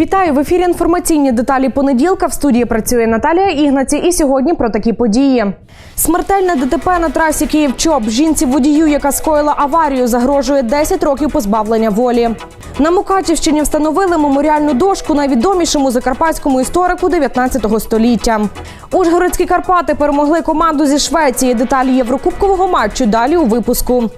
Вітаю в ефірі. Інформаційні деталі понеділка. В студії працює Наталія Ігнаці. І сьогодні про такі події. Смертельне ДТП на трасі Київ-Чоп. Жінці водію, яка скоїла аварію, загрожує 10 років позбавлення волі. На Мукачівщині встановили меморіальну дошку найвідомішому закарпатському історику 19 століття. Ужгородські Карпати перемогли команду зі Швеції. Деталі єврокубкового матчу далі у випуску.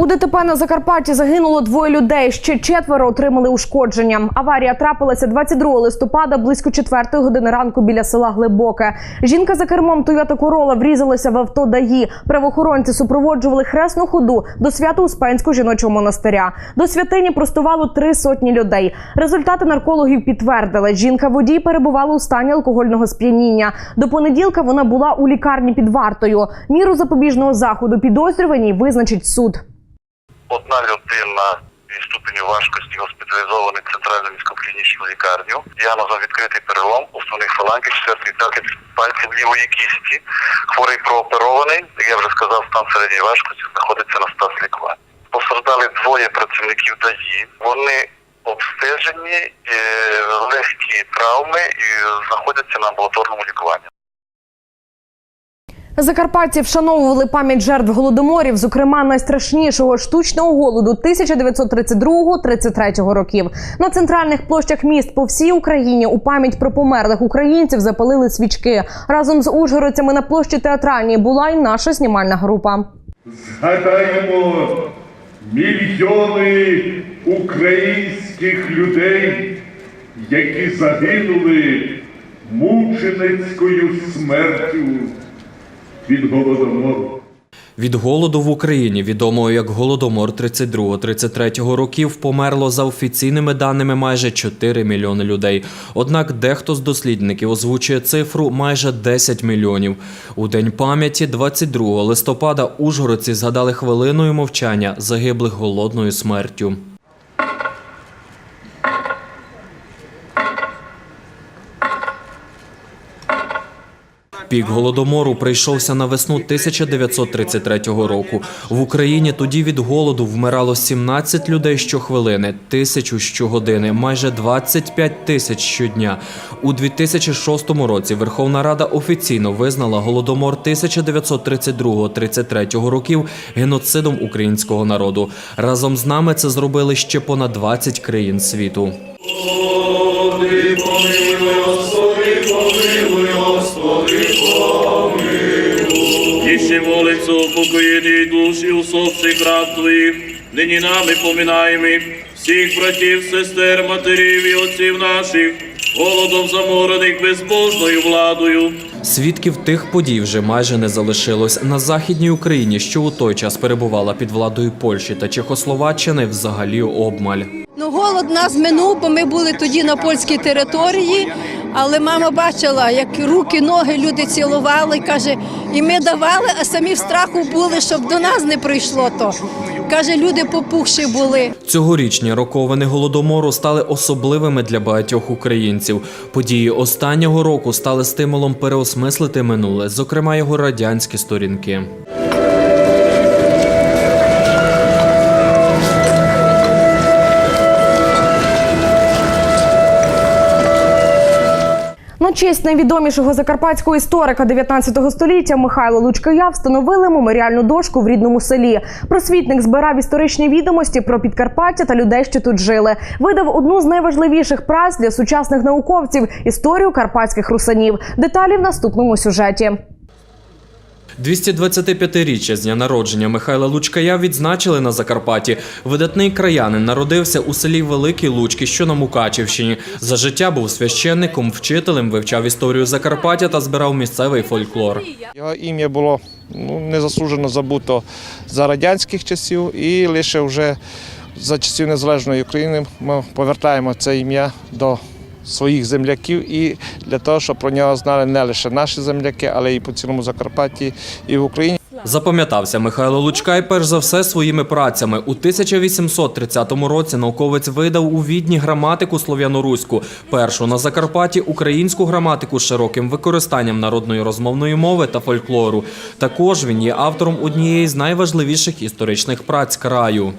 У ДТП на Закарпатті загинуло двоє людей. Ще четверо отримали ушкодження. Аварія трапилася 22 листопада близько 4 години ранку біля села Глибоке. Жінка за кермом Toyota Corolla врізалася в авто ДАІ. Правоохоронці супроводжували хресну ходу до Свято-Успенського жіночого монастиря. До святині простувало три сотні людей. Результати наркологів підтвердили. Жінка водій перебувала у стані алкогольного сп'яніння. До понеділка вона була у лікарні під вартою. Міру запобіжного заходу підозрюваній визначить суд. Одна людина зі ступеню важкості госпіталізований центральну міськоклінічну лікарню. Діагнозом відкритий перелом основних фалангів, четвертий п'ятий пальців лівої кісті. Хворий прооперований, як я вже сказав, стан середньої важкості знаходиться на стас лікування. Постраждали двоє працівників ДАІ. Вони обстежені, е, легкі травми і знаходяться на амбулаторному лікуванні. Закарпатці вшановували пам'ять жертв голодоморів, зокрема найстрашнішого штучного голоду 1932-33 років. На центральних площах міст по всій Україні у пам'ять про померлих українців запалили свічки. Разом з ужгородцями на площі театральній була й наша знімальна група. Згадаємо мільйони українських людей, які загинули мученицькою смертю від голодомору. Від голоду в Україні, відомого як голодомор 32-33 років, померло за офіційними даними майже 4 мільйони людей. Однак дехто з дослідників озвучує цифру майже 10 мільйонів. У день пам'яті 22 листопада ужгородці згадали хвилиною мовчання загиблих голодною смертю. Пік голодомору прийшовся на весну 1933 року. В Україні тоді від голоду вмирало 17 людей щохвилини, тисячу щогодини, майже 25 тисяч щодня. У 2006 році Верховна Рада офіційно визнала голодомор 1932-33 років геноцидом українського народу. Разом з нами це зробили ще понад 20 країн світу. І ще молиться упокоєнні душі усопших раб твоїх, нині нами поминаємо всіх братів, сестер, матерів і отців наших, голодом заморених безбожною владою. Свідків тих подій вже майже не залишилось на західній Україні, що у той час перебувала під владою Польщі та Чехословаччини, взагалі обмаль. Ну, голод нас минув, бо ми були тоді на польській території. Але мама бачила, як руки, ноги люди цілували, каже, і ми давали, а самі в страху були, щоб до нас не прийшло то. Каже, люди попухші були. Цьогорічні роковини голодомору стали особливими для багатьох українців. Події останнього року стали стимулом переосмислити минуле, зокрема його радянські сторінки. На честь найвідомішого закарпатського історика 19 століття Михайла Лучкая встановили меморіальну дошку в рідному селі. Просвітник збирав історичні відомості про Підкарпаття та людей, що тут жили. Видав одну з найважливіших праць для сучасних науковців історію карпатських русанів. Деталі в наступному сюжеті. 225-річчя з дня народження Михайла Лучкая відзначили на Закарпатті. Видатний краянин народився у селі Великі Лучки, що на Мукачівщині. За життя був священником, вчителем, вивчав історію Закарпаття та збирав місцевий фольклор. Його ім'я було ну, незаслужено забуто за радянських часів, і лише вже за часів Незалежної України ми повертаємо це ім'я до своїх земляків і для того, щоб про нього знали не лише наші земляки, але і по цілому Закарпатті і в Україні. Запам'ятався Михайло Лучкай перш за все своїми працями. У 1830 році науковець видав у Відні граматику слов'яноруську, першу на Закарпатті українську граматику з широким використанням народної розмовної мови та фольклору. Також він є автором однієї з найважливіших історичних праць краю.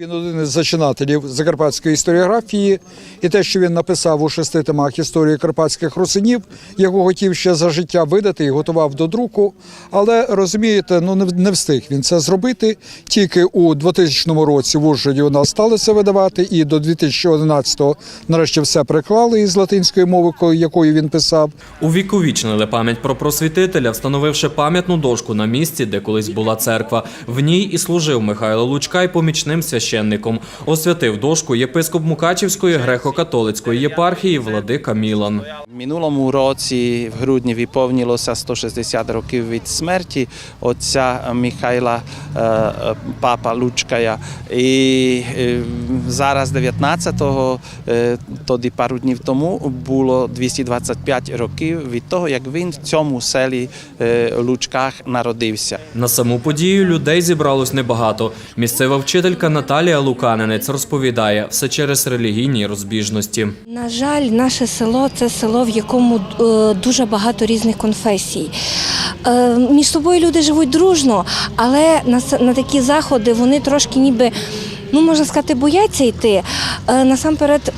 Він один із зачинателів закарпатської історіографії, і те, що він написав у шести томах історії карпатських русинів, його хотів ще за життя видати і готував до друку. Але розумієте, ну не встиг він це зробити. Тільки у 2000 році в Ужгороді у нас стали це видавати, і до 2011-го нарешті все приклали із латинської мови, якою він писав. Увіковічнили пам'ять про просвітителя, встановивши пам'ятну дошку на місці, де колись була церква. В ній і служив Михайло Лучкай помічним священником. Освятив дошку єпископ Мукачівської греко-католицької єпархії Владика Мілан. Минулому році в грудні виповнилося 160 років від смерті отця Михайла е, папа Лучкая. І е, зараз 19-го, е, тоді пару днів тому, було 225 років від того, як він в цьому селі Лучках народився. На саму подію людей зібралось небагато. Місцева вчителька Наталія Луканенець розповідає все через релігійні розбіжності. На жаль, наше село це село, в якому е, дуже багато різних конфесій. Е, між собою люди живуть дружно, але на такі заходи вони трошки ніби, ну можна сказати, бояться йти. Е, насамперед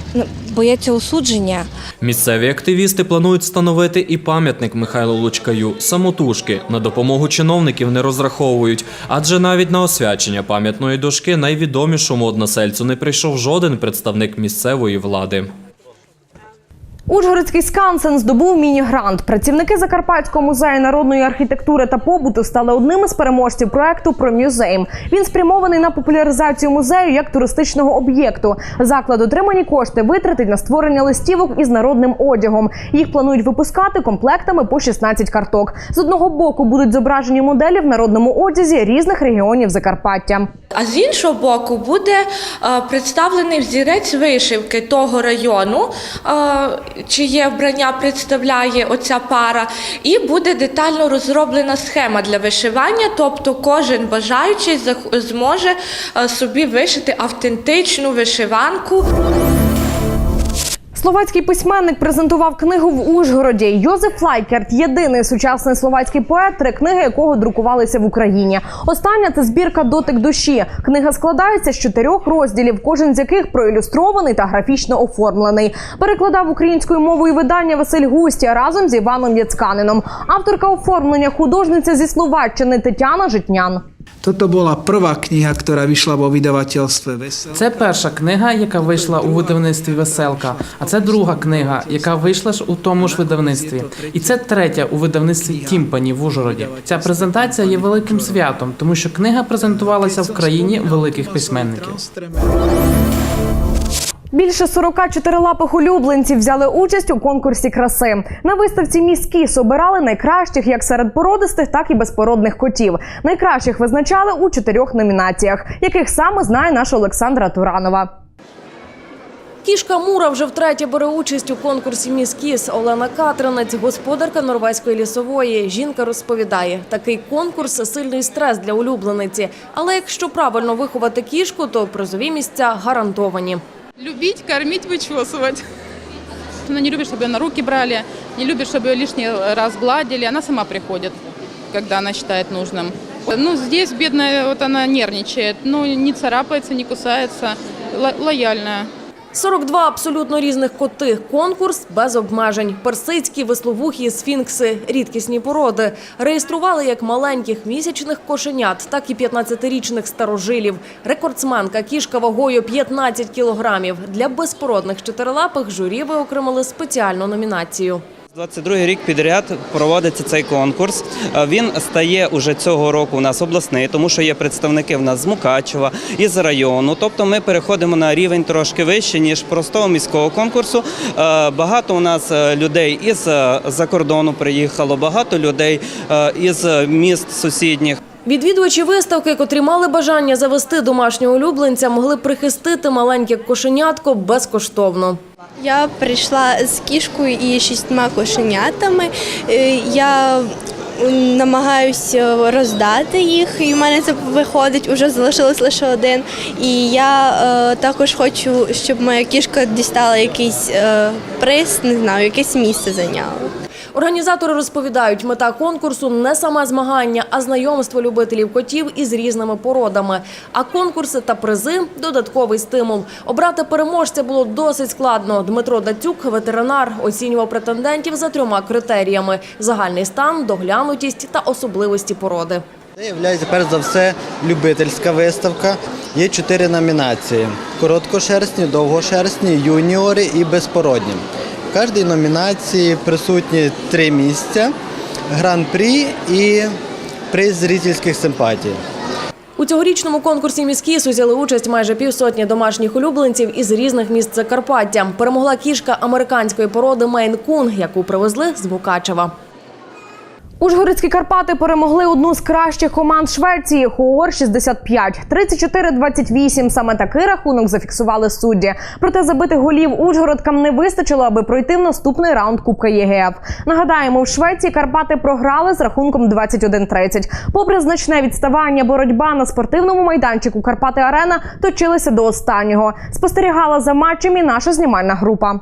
бояться осудження. Місцеві активісти планують встановити і пам'ятник Михайлу Лучкаю самотужки. На допомогу чиновників не розраховують, адже навіть на освячення пам'ятної дошки найвідомішому односельцю не прийшов жоден представник місцевої влади. Ужгородський скансен здобув міні-грант. Працівники Закарпатського музею народної архітектури та побуту стали одним із переможців проекту про мюзейм. Він спрямований на популяризацію музею як туристичного об'єкту. Заклад отримані кошти витратить на створення листівок із народним одягом. Їх планують випускати комплектами по 16 карток. З одного боку будуть зображені моделі в народному одязі різних регіонів Закарпаття. А з іншого боку буде е, представлений взірець вишивки того району, е, чиє вбрання представляє оця пара, і буде детально розроблена схема для вишивання, тобто кожен бажаючий зможе е, собі вишити автентичну вишиванку. Словацький письменник презентував книгу в Ужгороді. Йозеф Лайкерт єдиний сучасний словацький поет, три книги якого друкувалися в Україні. Остання це збірка Дотик душі. Книга складається з чотирьох розділів, кожен з яких проілюстрований та графічно оформлений. Перекладав українською мовою видання Василь Густя разом з Іваном Яцканином. Авторка оформлення художниця зі Словаччини Тетяна Житнян. Toto bola prvá kniha, ktorá vyšla vo vydavateľstve Veselka. Це перша книга, яка вийшла у видавництві Веселка. А це друга книга, яка вийшла ж у тому ж видавництві. І це третя у видавництві Тімпані в Ужгороді. Ця презентація є великим святом, тому що книга презентувалася в країні великих письменників. Більше 40 чотирилапих улюбленців взяли участь у конкурсі краси. На виставці «Міс Кіс» обирали найкращих як серед породистих, так і безпородних котів. Найкращих визначали у чотирьох номінаціях, яких саме знає наша Олександра Туранова. Кішка Мура вже втретє бере участь у конкурсі «Міс Кіс». Олена Катринець, господарка Норвезької лісової. Жінка розповідає, такий конкурс – сильний стрес для улюблениці. Але якщо правильно виховати кішку, то призові місця гарантовані. Любить, кормить, вычесывать. Она не любит, чтобы ее на руки брали, не любит, чтобы ее лишний раз гладили. Она сама приходит, когда она считает нужным. Ну, здесь бедная, вот она нервничает, но не царапается, не кусается, ло- лояльная. 42 абсолютно різних коти. Конкурс без обмежень. Персидські, висловухі, сфінкси – рідкісні породи. Реєстрували як маленьких місячних кошенят, так і 15-річних старожилів. Рекордсменка кішка вагою 15 кілограмів. Для безпородних чотирилапих журі виокремили спеціальну номінацію. 22 рік підряд проводиться цей конкурс. Е, Він стає уже цього року у нас обласний, тому що є представники в нас з Мукачева, із району. Тобто ми переходимо на рівень трошки вище, ніж простого міського конкурсу. Е, Багато у нас е, людей із за кордону приїхало, багато людей із міст сусідніх. Відвідувачі виставки, котрі мали бажання завести домашнього улюбленця, могли прихистити маленьке кошенятко безкоштовно. Я прийшла з кішкою і шістьма кошенятами. Е, Я намагаюся роздати їх, і в мене це виходить, уже залишилось лише один. І я е, також хочу, щоб моя кішка дістала якийсь е, приз, не знаю, якесь місце зайняла. Організатори розповідають, мета конкурсу не саме змагання, а знайомство любителів котів із різними породами. А конкурси та призи додатковий стимул. Обрати переможця було досить складно. Дмитро Дацюк, ветеринар, оцінював претендентів за трьома критеріями: загальний стан, доглянутість та особливості породи. Це є перш за все любительська виставка. Є чотири номінації: короткошерстні, довгошерстні, юніори і безпородні. Кожній номінації присутні три місця: гран-прі і приз зрительських симпатій. У цьогорічному конкурсі міськіс узяли участь майже півсотні домашніх улюбленців із різних міст Закарпаття. Перемогла кішка американської породи Мейн Кун, яку привезли з Мукачева. Ужгородські Карпати перемогли одну з кращих команд Швеції Хуор 65 34-28. Саме такий рахунок зафіксували судді. Проте забитих голів Ужгородкам не вистачило, аби пройти в наступний раунд Кубка ЄГФ. Нагадаємо, в Швеції Карпати програли з рахунком 21-30. Попри значне відставання, боротьба на спортивному майданчику Карпати Арена точилася до останнього. Спостерігала за матчем і наша знімальна група.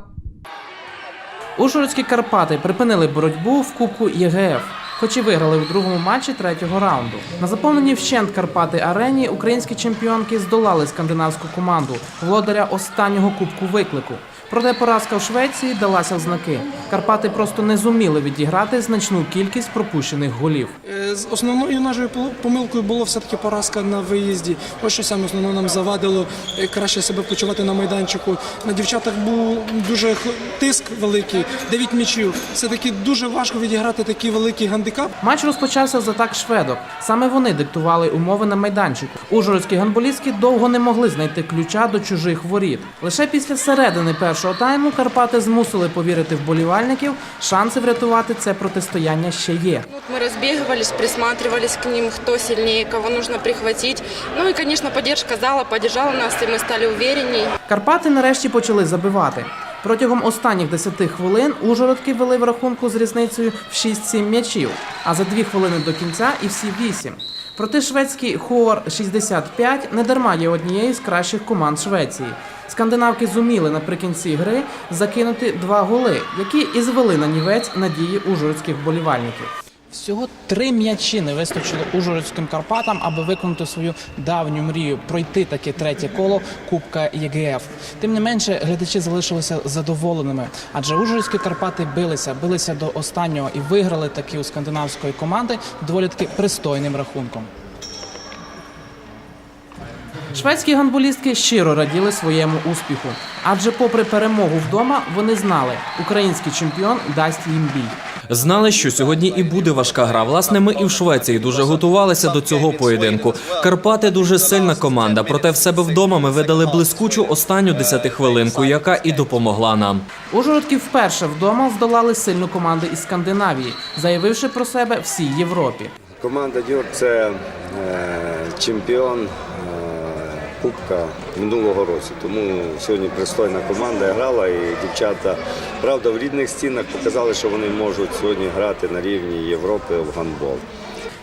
Ужгородські Карпати припинили боротьбу в Кубку ЄГФ. Хоч і виграли у другому матчі третього раунду. На заповненні вщент Карпати арені українські чемпіонки здолали скандинавську команду володаря останнього кубку виклику. Проте поразка в Швеції далася в знаки. Карпати просто не зуміли відіграти значну кількість пропущених голів. Е, з Основною нашою помилкою було все-таки поразка на виїзді. Ось що саме основно нам завадило е, краще себе почувати на майданчику. На дівчатах був дуже тиск великий, 9 м'ячів. Все-таки дуже важко відіграти такий великий гандикап. Матч розпочався з атак шведок. Саме вони диктували умови на майданчику. Ужгородські гандболістки довго не могли знайти ключа до чужих воріт. Лише після середини першого тайму Карпати змусили повірити вболівальників. Шанси врятувати це протистояння ще є. Ми розбігувались, присматривались к ним, хто сильніше, кого потрібно прихватити. Ну і, звісно, підтримка зала підтримала нас, і ми стали уверенней. Карпати нарешті почали забивати. Протягом останніх 10 хвилин Ужгородки вели в рахунку з різницею в 6-7 м'ячів, а за 2 хвилини до кінця і всі 8. Проте шведський Хуор 65 не дарма є однією з кращих команд Швеції. Скандинавки зуміли наприкінці гри закинути два голи, які і звели на нівець надії ужгородських болівальників. Всього три м'ячі не вистачило Ужгородським Карпатам, аби виконати свою давню мрію пройти таке третє коло Кубка ЄГФ. Тим не менше, глядачі залишилися задоволеними, адже Ужгородські Карпати билися, билися до останнього і виграли таки у скандинавської команди доволі таки пристойним рахунком. Шведські гандболістки щиро раділи своєму успіху, адже, попри перемогу вдома, вони знали, український чемпіон дасть їм бій. Знали, що сьогодні і буде важка гра. Власне, ми і в Швеції дуже готувалися до цього поєдинку. Карпати дуже сильна команда. Проте в себе вдома ми видали блискучу останню десятихвилинку, яка і допомогла нам. Ужгородки вперше вдома здолали сильну команду із Скандинавії, заявивши про себе всій Європі. Команда Дюр це е, чемпіон Кубка минулого року. Тому сьогодні пристойна команда грала і дівчата, правда, в рідних стінах показали, що вони можуть сьогодні грати на рівні Європи в гандбол.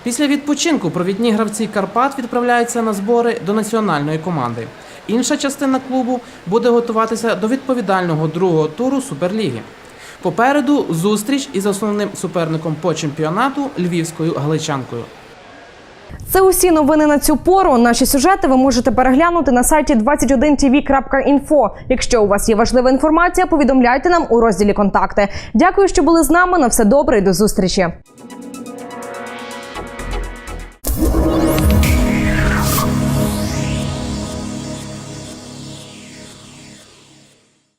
Після відпочинку провідні гравці Карпат відправляються на збори до національної команди. Інша частина клубу буде готуватися до відповідального другого туру Суперліги. Попереду зустріч із основним суперником по чемпіонату львівською галичанкою. Це усі новини на цю пору. Наші сюжети ви можете переглянути на сайті 21tv.info. Якщо у вас є важлива інформація, повідомляйте нам у розділі Контакти. Дякую, що були з нами. На все добре і до зустрічі.